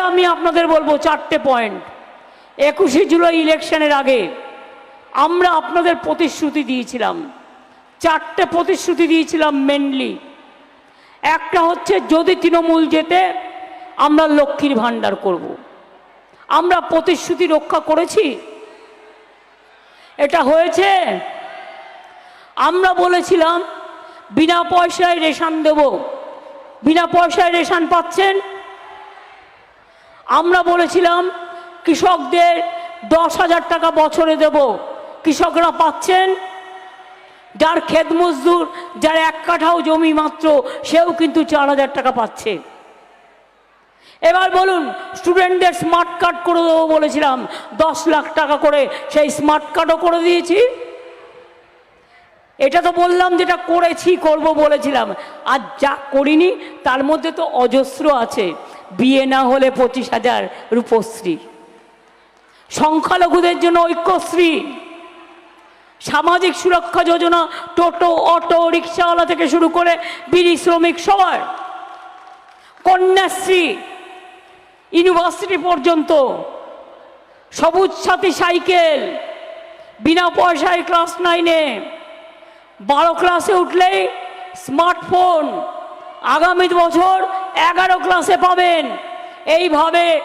আমি আপনাদের বলব চারটে পয়েন্ট একুশে জুলাই ইলেকশনের আগে আমরা আপনাদের প্রতিশ্রুতি দিয়েছিলাম। চারটে প্রতিশ্রুতি দিয়েছিলাম মেনলি একটা হচ্ছে যদি তৃণমূল যেতে আমরা লক্ষ্মীর ভাণ্ডার করব। আমরা প্রতিশ্রুতি রক্ষা করেছি। এটা হয়েছে, আমরা বলেছিলাম বিনা পয়সায় রেশন দেব। বিনা পয়সায় রেশন পাচ্ছেন আমরা বলেছিলাম, কৃষকদের দশ হাজার টাকা বছরে দেব। কৃষকরা পাচ্ছেন। যার ক্ষেত মজদুর, যার এক কাঠাও জমি মাত্র, সেও কিন্তু চার হাজার টাকা পাচ্ছে। এবার বলুন স্টুডেন্টদের স্মার্ট কার্ড করে দেবো বলেছিলাম, দশ লাখ টাকা করে। সেই স্মার্ট কার্ডও করে দিয়েছি। এটা তো বললাম যেটা করেছি, করব বলেছিলাম। আর যা করিনি, তার মধ্যে তো অজস্র আছে। বিয়ে না হলে পঁচিশ হাজার রূপশ্রী। সংখ্যালঘুদের জন্য ঐক্যশ্রী। সামাজিক সুরক্ষা যোজনা, টোটো, অটো, রিক্সাওয়ালা থেকে শুরু করে বিড়ি শ্রমিক সবার। কন্যাশ্রী, ইউনিভার্সিটি পর্যন্ত, সবুজ সাথী সাইকেল, বিনা পয়সায় ক্লাস নাইনে, বারো ক্লাসে উঠলেই স্মার্টফোন, আগামী বছর এগারো ক্লাসে পাবেন। এইভাবে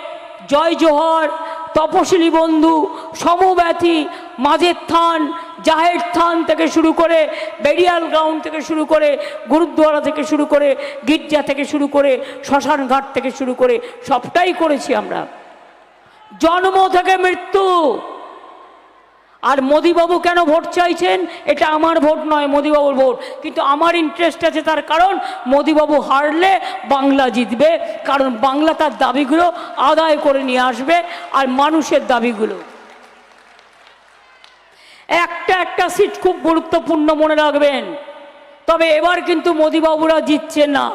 জয় জোহর তপশিলি বন্ধু, সমব্যথী, মাঝের থান, জাহের থান থেকে শুরু করে বেরিয়াল গ্রাউন্ড থেকে শুরু করে, গুরুদ্বারা থেকে শুরু করে, গির্জা থেকে শুরু করে, শ্মশানঘাট থেকে শুরু করে, সবটাই করেছি আমরা। জন্ম থেকে মৃত্যু আর মোদিবাবু কেন ভোট চাইছেন? এটা আমার ভোট নয় মোদিবাবুর ভোট। কিন্তু আমার ইন্টারেস্ট আছে তার কারণ, মোদিবাবু হারলে বাংলা জিতবে। কারণ বাংলা তার দাবিগুলো আদায় করে নিয়ে আসবে আর মানুষের দাবিগুলো। একটা একটা সিট খুব গুরুত্বপূর্ণ মনে রাখবেন। তবে এবার কিন্তু মোদিবাবুরা জিতছে না।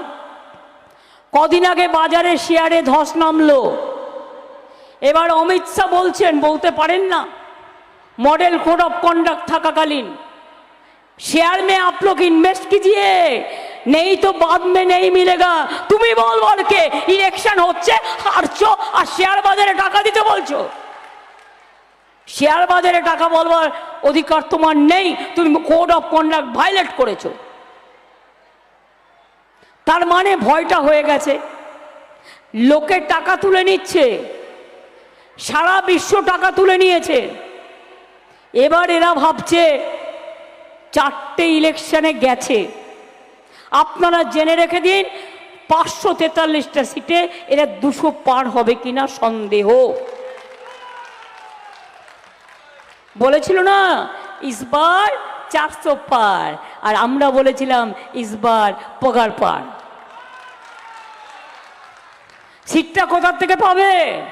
কদিন আগে বাজারে শেয়ারে ধস নামলো। এবার অমিত শাহ বলছেন, বলতে পারেন না मॉडल कोड ऑफ कंडक्ट থাকাকালীন शेयर में आप लोग इन्वेस्ट कीजिए नहीं तो बाद में नहीं मिलेगा তুমি বল বলকে ইলেকশন হচ্ছে হারছো আর শেয়ার বাজারে টাকা দিতে বলছো শেয়ার বাজারে টাকা বলবার অধিকার তোমার নেই তুমি কোড অফ কন্ডাক্ট ভাইলেট করেছো তার মানে ভয়টা হয়ে গেছে লোকে টাকা তুলে নিচ্ছে সারা বিশ্ব টাকা তুলে নিয়েছে এবার এরা ভাবছে চারটে ইলেকশনে গেছে। আপনারা জেনে রেখে দিন, পাঁচশো তেতাল্লিশটা সিটে এরা দুশো পার হবে কিনা সন্দেহ। বলেছিল না, ইসবার চারশো পার। আর আমরা বলেছিলাম, ইসবার পগার পার। সিটটা কোথার থেকে পাবে?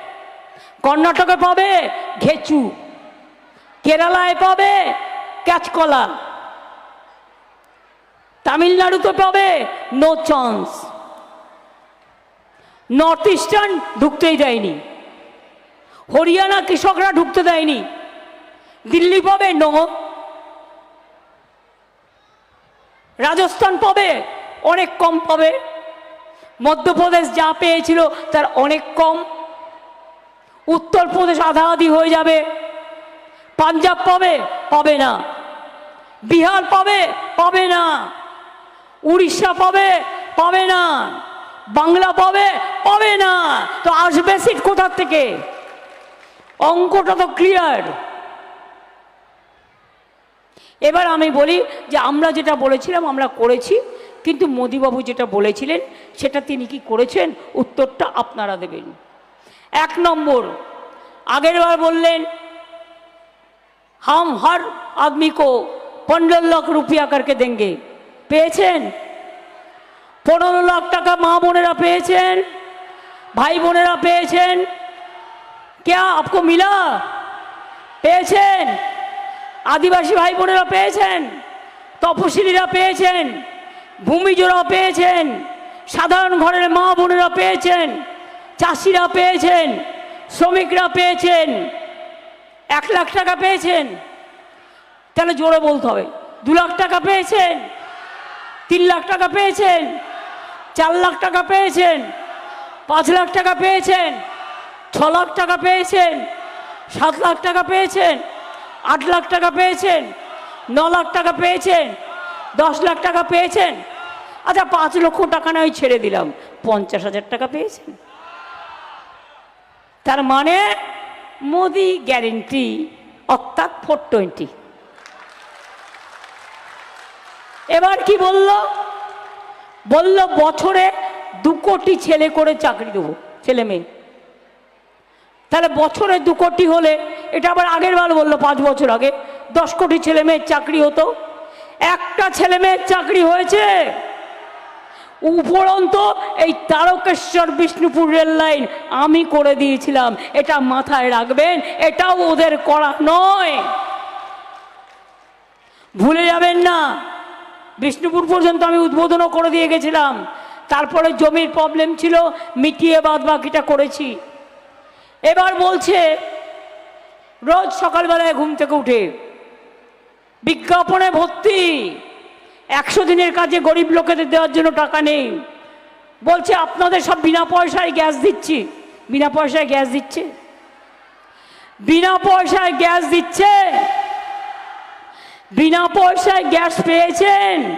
কর্ণাটকে পাবে? ঘেচু। কেরালায় পাবে ক্যাচকলা তামিলনাড়ুতে পাবে নো চান্স নর্থ ইস্টার্ন ঢুকতেই দেয়নি। হরিয়ানা কৃষকরা ঢুকতে দেয়নি। দিল্লি পাবে নো রাজস্থান পাবে, অনেক কম পাবে। মধ্যপ্রদেশ যা পেয়েছিল তার অনেক কম। উত্তরপ্রদেশ আধা আধি হয়ে যাবে। পাঞ্জাব পাবে পাবে না। বিহার পাবে পাবে না। উড়িষ্যা পাবে পাবে না। বাংলা পাবে পাবে না। তো আসবে সিট কোথার থেকে? অঙ্কটা তো ক্লিয়ার এবার আমি বলি যে আমরা যেটা বলেছিলাম, আমরা করেছি, কিন্তু মোদিবাবু যেটা বলেছিলেন, সেটা তিনি কি করেছেন? উত্তরটা আপনারা দেবেন। এক নম্বর আগের বার বললেন हम हर आदमी को पंद्रह लाख रुपया करके देंगे পেয়েছেন পনেরো লাখ টাকা মা বোনেরা পেয়েছেন ভাই বোনেরা পেয়েছেন क्या आपको मिला পেয়েছেন আদিবাসী ভাই বোনেরা পেয়েছেন তপশিলীরা পেয়েছেন ভূমিজোরা পেয়েছেন সাধারণ ঘরের মা বোনেরা পেয়েছেন চাষিরা পেয়েছেন শ্রমিকরা পেয়েছেন এক লাখ টাকা পেয়েছেন তাহলে জোরে বলতে হবে দু লাখ টাকা পেয়েছেন তিন লাখ টাকা পেয়েছেন চার লাখ টাকা পেয়েছেন পাঁচ লাখ টাকা পেয়েছেন ছ লাখ টাকা পেয়েছেন সাত লাখ টাকা পেয়েছেন আট লাখ টাকা পেয়েছেন ন লাখ টাকা পেয়েছেন দশ লাখ টাকা পেয়েছেন আচ্ছা পাঁচ লক্ষ টাকা নয় ছেড়ে দিলাম পঞ্চাশ হাজার টাকা পেয়েছেন তার মানে মোদি গ্যারেন্টি, অর্থাৎ ফোর টোয়েন্টি। এবার কি বলল? বলল, বছরে দু কোটি ছেলে করে চাকরি দেবো, ছেলে মেয়ে। তাহলে বছরে দু কোটি হলে, এটা আবার আগের বার বলল, পাঁচ বছর আগে, দশ কোটি ছেলে মেয়ের চাকরি হতো। একটা ছেলে মেয়ের চাকরি হয়েছে উপরন্ত এই তারকেশ্বর বিষ্ণুপুর রেল লাইন আমি করে দিয়েছিলাম। এটা মাথায় রাখবেন, এটাও ওদের করা নয়। ভুলে যাবেন না, বিষ্ণুপুর পর্যন্ত আমি উদ্বোধনও করে দিয়ে গেছিলাম। তারপরে জমির প্রবলেম ছিল, মিটিয়ে বাদ বাকিটা করেছি। এবার বলছে, রোজ সকালবেলায় ঘুম থেকে উঠে বিজ্ঞাপনে ভর্তি। একশো দিনের কাজে গরিব লোকেদের দেওয়ার জন্য টাকা নেই। বলছে, আপনাদের সব বিনা পয়সায় গ্যাস দিচ্ছি। বিনা পয়সায় গ্যাস দিচ্ছে। বিনা পয়সায় গ্যাস দিচ্ছে। বিনা পয়সায় গ্যাস পেয়েছেন।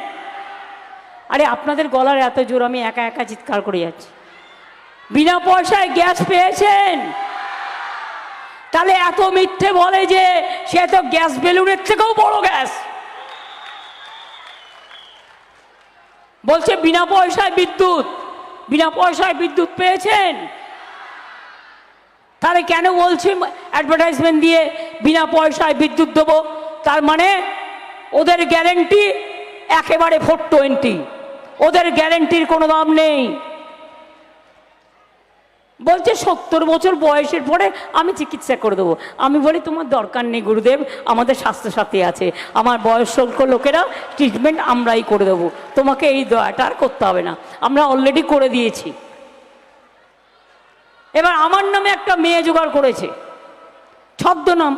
আরে, আপনাদের গলার এত জোর, আমি একা একা চিৎকার করে যাচ্ছি। বিনা পয়সায় গ্যাস পেয়েছেন। তাহলে এত মিথ্যে বলে যে সে তো গ্যাস বেলুনের থেকেও বড় গ্যাস। বলছে, বিনা পয়সায় বিদ্যুৎ। বিনা পয়সায় বিদ্যুৎ পেয়েছেন? তাহলে কেন বলছি অ্যাডভার্টাইজমেন্ট দিয়ে বিনা পয়সায় বিদ্যুৎ দেবো? তার মানে ওদের গ্যারেন্টি একেবারে ফোর টোয়েন্টি ওদের গ্যারেন্টির কোনো দাম নেই। বলছে, সত্তর বছর বয়সের পরে আমি চিকিৎসা করে দেবো। আমি বলি, তোমার দরকার নেই গুরুদেব, আমাদের স্বাস্থ্যসাথী আছে। আমার বয়স্ক লোকেরা ট্রিটমেন্ট আমরাই করে দেবো। তোমাকে এই দয়াটা আর করতে হবে না। আমরা অলরেডি করে দিয়েছি। এবার আমার নামে একটা মেয়ে জোগাড় করেছে। ছদ্মনাম।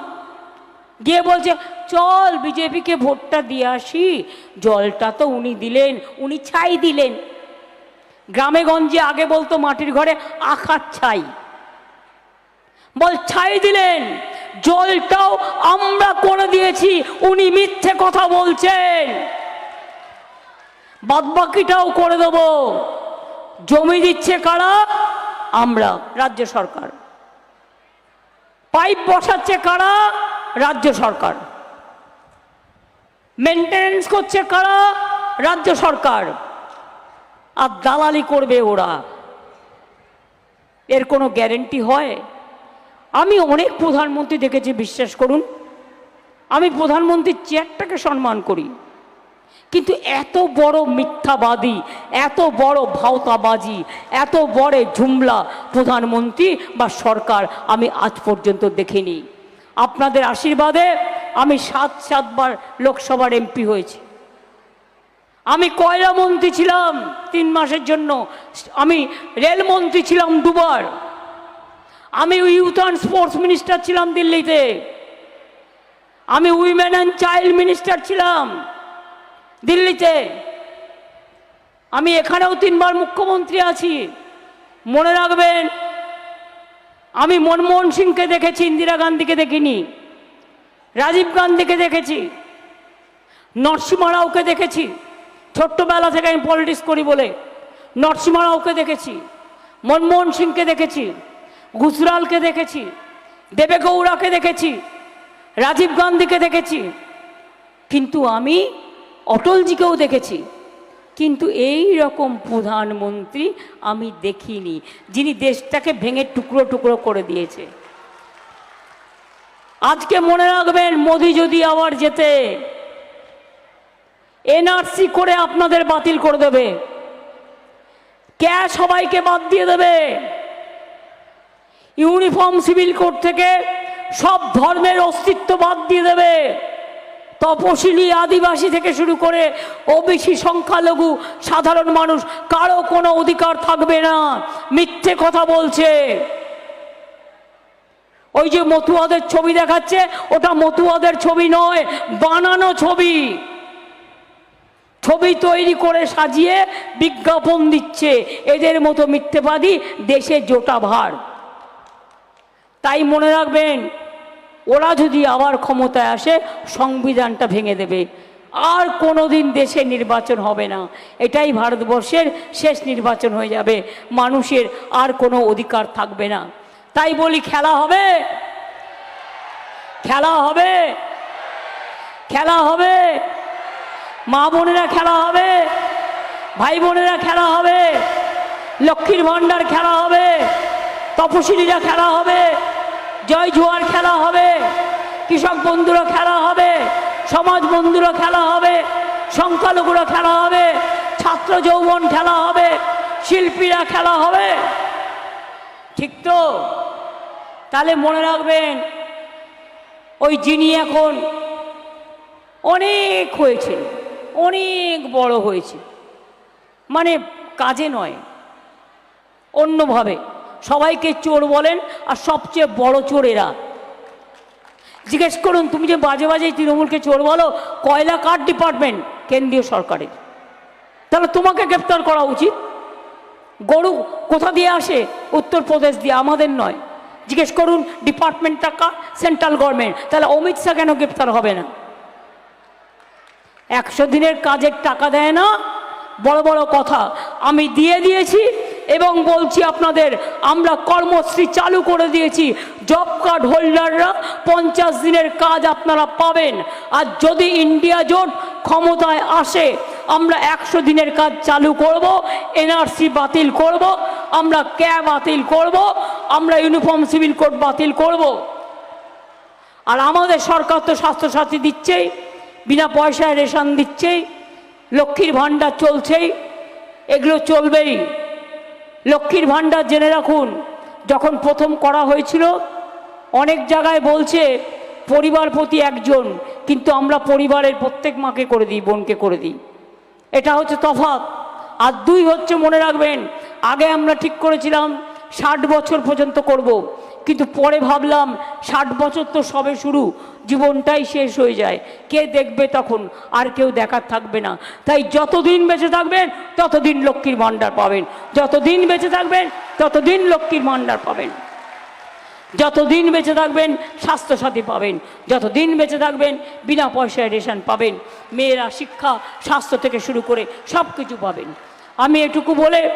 গিয়ে বলছে, চল, বিজেপিকে ভোটটা দিয়ে আসি। জলটা তো উনি দিলেন, উনি ছাই দিলেন। গ্রামে গঞ্জে আগে বলতো মাটির ঘরে আখার ছাই। বল, ছাই দিলেন, জলটাও আমরা করে দিয়েছি, উনি মিথ্যে কথা বলছেন। বাদবাকিটাও করে দেব। জমি দিচ্ছে কারা? আমরা, রাজ্য সরকার। পাইপ বসাচ্ছে কারা? রাজ্য সরকার। মেনটেনেন্স করছে কারা? রাজ্য সরকার। আর দালালি করবে ওরা। এর কোনো গ্যারেন্টি হয়? আমি অনেক প্রধানমন্ত্রী দেখেছি, বিশ্বাস করুন। আমি প্রধানমন্ত্রীর চেয়ারটাকে সম্মান করি। কিন্তু এত বড় মিথ্যাবাদী, এত বড় ভাওতাবাজি, এত বড় ঝুমলা প্রধানমন্ত্রী বা সরকার আমি আজ পর্যন্ত দেখিনি। আপনাদের আশীর্বাদে আমি সাত সাতবার লোকসভার এমপি হয়েছি। আমি কয়লা মন্ত্রী ছিলাম তিন মাসের জন্য। আমি রেলমন্ত্রী ছিলাম দুবার। আমি ইউথ অ্যান্ড স্পোর্টস মিনিস্টার ছিলাম দিল্লিতে। আমি উইমেন অ্যান্ড চাইল্ড মিনিস্টার ছিলাম দিল্লিতে। আমি এখানেও তিনবার মুখ্যমন্ত্রী আছি। মনে রাখবেন, আমি মনমোহন সিংকে দেখেছি, ইন্দিরা গান্ধীকে দেখিনি, রাজীব গান্ধীকে দেখেছি, নরসিমা রাওকে দেখেছি। ছোট্টবেলা থেকে আমি পলিটিক্স করি বলে নরসিমা রাওকে দেখেছি, মনমোহন সিংকে দেখেছি, গুজরালকে দেখেছি দেবে গৌড়াকে দেখেছি, রাজীব গান্ধীকে দেখেছি। কিন্তু আমি অটলজিকেও দেখেছি। কিন্তু এই রকম প্রধানমন্ত্রী আমি দেখিনি, যিনি দেশটাকে ভেঙে টুকরো টুকরো করে দিয়েছে। আজকে মনে রাখবেন, মোদি যদি আবার যেতে এনআরসি করে আপনাদের বাতিল করে দেবে। ক্যাশ সবাইকে বাদ দিয়ে দেবে। ইউনিফর্ম সিভিল কোড থেকে সব ধর্মের অস্তিত্ব বাদ দিয়ে দেবে। তপশিলি আদিবাসী থেকে শুরু করে ওবিসি সংখ্যালঘু সাধারণ মানুষ, কারও কোনো অধিকার থাকবে না। মিথ্যে কথা বলছে। ওই যে মতুয়াদের ছবি দেখাচ্ছে, ওটা মতুয়াদের ছবি নয়, বানানো ছবি। ছবি তৈরি করে সাজিয়ে বিজ্ঞাপন দিচ্ছে। এদের মতো মিথ্যেবাদী দেশে জোটা ভার। তাই মনে রাখবেন, ওরা যদি আবার ক্ষমতায় আসে, সংবিধানটা ভেঙে দেবে। আর কোনো দিন দেশে নির্বাচন হবে না। এটাই ভারতবর্ষের শেষ নির্বাচন হয়ে যাবে। মানুষের আর কোনো অধিকার থাকবে না। তাই বলি, খেলা হবে। খেলা হবে। খেলা হবে। মা বোনেরা খেলা হবে, ভাই বোনেরা খেলা হবে, লক্ষ্মীর ভাণ্ডার খেলা হবে, তপশিলীরা খেলা হবে, জয় জোয়ার খেলা হবে, কৃষক বন্ধুরা খেলা হবে, সমাজ বন্ধুরা খেলা হবে, সংখ্যালঘুরা খেলা হবে, ছাত্র যৌবন খেলা হবে, শিল্পীরা খেলা হবে। ঠিক তো? তাহলে মনে রাখবেন, ওই যিনি এখন অনেক হয়েছে অনেক বড় হয়েছে। মানে কাজে নয়, অন্যভাবে। সবাইকে চোর বলেন, আর সবচেয়ে বড় চোর এরা। জিজ্ঞেস করুন, তুমি যে বাজে বাজে তৃণমূলকে চোর বলো, কয়লা কার ডিপার্টমেন্ট? কেন্দ্রীয় সরকারের। তাহলে তোমাকে গ্রেপ্তার করা উচিত। গরু কোথা দিয়ে আসে? উত্তরপ্রদেশ দিয়ে, আমাদের নয়। জিজ্ঞেস করুন, ডিপার্টমেন্টটা কার? Central government. তাহলে অমিত শাহ কেন গ্রেপ্তার হবে না? একশো দিনের কাজের টাকা দেয় না। বড় বড় কথা, আমি দিয়ে দিয়েছি এবং বলছি আপনাদের, আমরা কর্মশ্রী চালু করে দিয়েছি। জব কার্ড হোল্ডাররা পঞ্চাশ দিনের কাজ আপনারা পাবেন। আর যদি ইন্ডিয়া জোট ক্ষমতায় আসে, আমরা একশো দিনের কাজ চালু করব, এনআরসি বাতিল করব, আমরা ক্যাব বাতিল করব, আমরা ইউনিফর্ম সিভিল কোড বাতিল করব। আর আমাদের সরকার তো স্বাস্থ্যসাথী দিচ্ছেই। বিনা পয়সায় রেশন দিচ্ছেই, লক্ষ্মীর ভাণ্ডার চলছেই, এগুলো চলবেই। লক্ষ্মীর ভাণ্ডার জেনে রাখুন, যখন প্রথম করা হয়েছিল, অনেক জায়গায় বলছে, পরিবার প্রতি একজন, কিন্তু আমরা পরিবারের প্রত্যেক মাকে করে দিই, বোনকে করে দিই। এটা হচ্ছে তফাৎ। আর দুই হচ্ছে মনে রাখবেন, আগে আমরা ঠিক করেছিলাম, ষাট বছর পর্যন্ত করব। কিন্তু পরে ভাবলাম ষাট বছর তো সবে শুরু, জীবনটাই শেষ হয়ে যায়। কে দেখবে তখন? আর কেউ দেখার থাকবে না। তাই যতদিন বেঁচে থাকবেন, ততদিন লক্ষ্মীর ভাণ্ডার পাবেন। যতদিন বেঁচে থাকবেন, ততদিন লক্ষ্মীর ভাণ্ডার পাবেন। যতদিন বেঁচে থাকবেন, স্বাস্থ্যসাথী পাবেন। যতদিন বেঁচে থাকবেন, বিনা পয়সায় রেশন পাবেন। মেয়েরা শিক্ষা, স্বাস্থ্য থেকে শুরু করে সব কিছু পাবেন। আমি এটুকু বলে